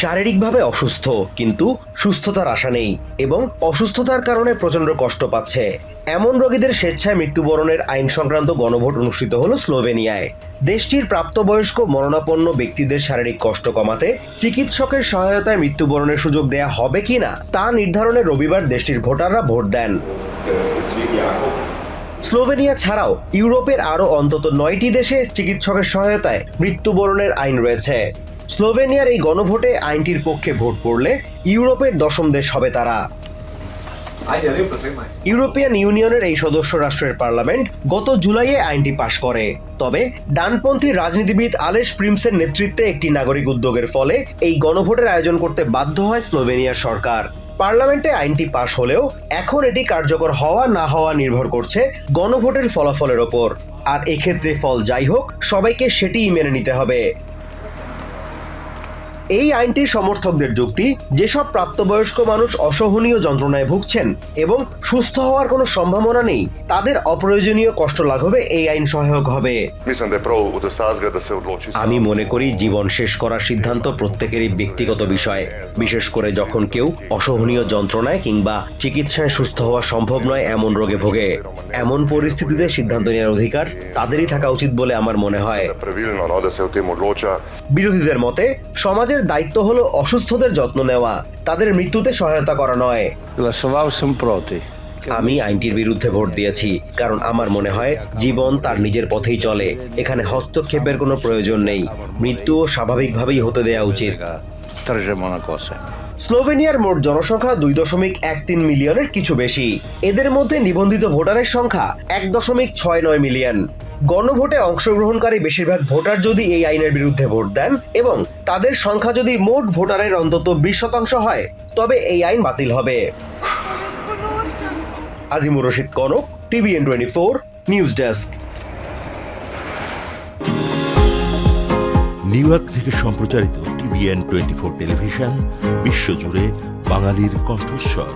শারীরিকভাবে অসুস্থ, কিন্তু সুস্থতার আশা নেই এবং অসুস্থতার কারণে প্রচণ্ড কষ্ট পাচ্ছে। এমন রোগীদের স্বেচ্ছায় মৃত্যুবরণের আইন সংক্রান্ত গণভোট অনুষ্ঠিত হল স্লোভেনিয়ায়। দেশটির প্রাপ্তবয়স্ক, মরণাপন্ন ব্যক্তিদের শারীরিক কষ্ট কমাতে চিকিৎসকের সহায়তায় মৃত্যুবরণের সুযোগ দেয়া হবে কিনা তা নির্ধারণে রবিবার দেশটির ভোটাররা ভোট দেন। স্লোভেনিয়া ছাড়াও ইউরোপের আরও অন্তত নয়টি দেশে চিকিৎসকের সহায়তায় মৃত্যুবরণের আইন রয়েছে। স্লোভেনিয়ার এই গণভোটে আইনটির পক্ষে ভোট পড়লে ইউরোপের দশম দেশ হবে তারা। ইউরোপিয়ান ইউনিয়নের এই সদস্য রাষ্ট্রের পার্লামেন্ট গত জুলাইয়ে আইনটি পাশ করে। তবে ডানপন্থী রাজনীতিবিদ আলেস প্রিমসের নেতৃত্বে একটি নাগরিক উদ্যোগের ফলে এই গণভোটের আয়োজন করতে বাধ্য হয় স্লোভেনিয়ার সরকার। পার্লামেন্টে আইনটি পাশ হলেও এখন এটি কার্যকর হওয়া না হওয়া নির্ভর করছে গণভোটের ফলাফলের ওপর। আর এক্ষেত্রে ফল যাই হোক সবাইকে সেটিই মেনে নিতে হবে। এই আইনটির সমর্থকদের যুক্তি যেসব প্রাপ্তবয়স্ক মানুষ অসহনীয় যন্ত্রণায় ভুগছেন এবং সুস্থ হওয়ার কোনো সম্ভাবনা নেই তাদের অপ্রয়োজনীয় কষ্ট লাঘবে এই আইন সহায়ক হবে. আমি মনে করি জীবন শেষ করার সিদ্ধান্ত প্রত্যেকেরই ব্যক্তিগত বিষয় বিশেষ করে যখন কেউ অসহনীয় যন্ত্রণায় কিংবা চিকিৎসায় সুস্থ হওয়া সম্ভব নয় এমন রোগে ভোগে এমন পরিস্থিতিতে সিদ্ধান্ত নেওয়ার অধিকার তাদেরই থাকা উচিত বলে আমার মনে হয়. বিরোধীদের মতে সমাজের দায়িত্ব হলো অসুস্থদের যত্ন নেওয়া তাদের মৃত্যুতে সহায়তা করা নয়. আমি আইনটির বিরুদ্ধে ভোট দিয়েছি কারণ আমার মনে হয় জীবন তার নিজের পথেই চলে এখানে হস্তক্ষেপের কোনো প্রয়োজন নেই। মৃত্যুও স্বাভাবিকভাবেই হতে দেওয়া উচিত. স্লোভেনিয়ার মোট জনসংখ্যা দুই দশমিক এক তিন মিলিয়নের কিছু বেশি। এদের মধ্যে নিবন্ধিত ভোটারের সংখ্যা এক দশমিক ছয় নয় মিলিয়ন। গণভোটে অংশগ্রহণকারী বেশিরভাগ ভোটার যদি এই আইনের বিরুদ্ধে ভোট দেন এবং তাদের সংখ্যা যদি মোট ভোটারের অন্তত বিশ শতাংশ হয়, তবে এই আইন বাতিল হবে। Azimur Rashid Kanak, TVN twenty four, news desk. New York থেকে সম্প্রচারিত টিভিএন টোয়েন্টি ফোর টেলিভিশন, বিশ্বজুড়ে বাঙালির কণ্ঠস্বর।